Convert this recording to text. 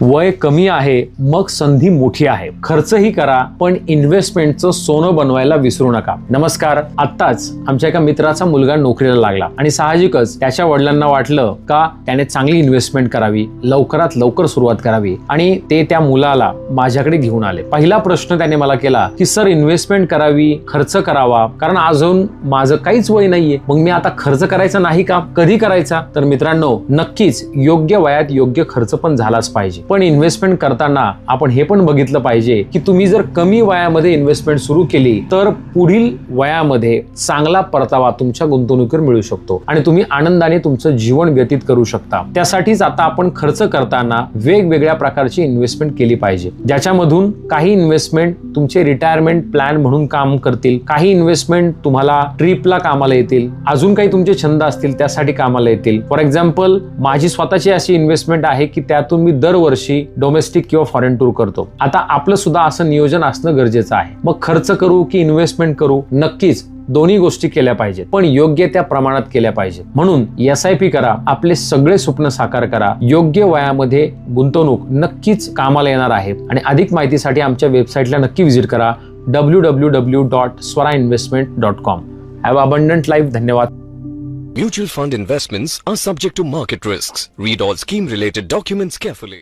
वय कमी आहे मग संधी मोठी आहे. खर्चही करा पण इन्व्हेस्टमेंटचं सोनं बनवायला विसरू नका. नमस्कार आत्ताच आमच्या एका मित्राचा मुलगा नोकरीला लागला आणि साहजिकच त्याच्या वडिलांना वाटलं का त्याने चांगली इन्व्हेस्टमेंट करावी लवकरात लवकर सुरुवात करावी आणि ते त्या मुलाला माझ्याकडे घेऊन आले. पहिला प्रश्न त्याने मला केला की सर इन्व्हेस्टमेंट करावी खर्च करावा? कारण अजून माझं काहीच वय नाहीये. मग मी आता खर्च करायचा नाही का? कधी करायचा? तर मित्रांनो नक्कीच योग्य वयात योग्य खर्च पण झालाच पाहिजे. पण इन्व्हेस्टमेंट करताना आपण हे पण बघितलं पाहिजे की तुम्ही जर कमी वयामध्ये इन्व्हेस्टमेंट सुरू केली तर पुढील वयामध्ये चांगला परतावा तुमच्या गुंतवणुकीवर मिळू शकतो. आणि तुम्ही आनंदाने तुमचं जीवन व्यतीत करू शकता. त्यासाठीच आता आपण खर्च करताना वेगवेगळ्या प्रकारची इन्व्हेस्टमेंट केली पाहिजे. ज्याच्यामधून काही इन्व्हेस्टमेंट तुमचे रिटायरमेंट प्लॅन म्हणून काम करतील काही इन्व्हेस्टमेंट तुम्हाला ट्रिपला कामाला येतील अजून काही तुमचे छंद असतील त्यासाठी कामाला येतील. फॉर एक्झाम्पल माझी स्वतःची अशी इन्व्हेस्टमेंट आहे की त्यातून मी दरवर्षी डोमेस्टिक किंवा फॉरेन टूर करतो. आता आपलं सुद्धा असं नियोजन असणं गरजेचं आहे. मग खर्च करू की इन्व्हेस्टमेंट करू? नक्कीच दोन्ही गोष्टी केल्या पाहिजेत. पण योग्य त्या प्रमाणात केल्या पाहिजेत. म्हणून एस आय पी करा आपले सगळे स्वप्न साकार करा. योग्य वयामध्ये गुंतवणूक नक्कीच कामाला येणार आहे. आणि अधिक माहितीसाठी आमच्या वेबसाईटला नक्की व्हिजिट करा. W W W dot Swara investment dot com have abundant life धन्यवाद. Mutual fund investments are subject to market risks. Read all scheme related documents carefully.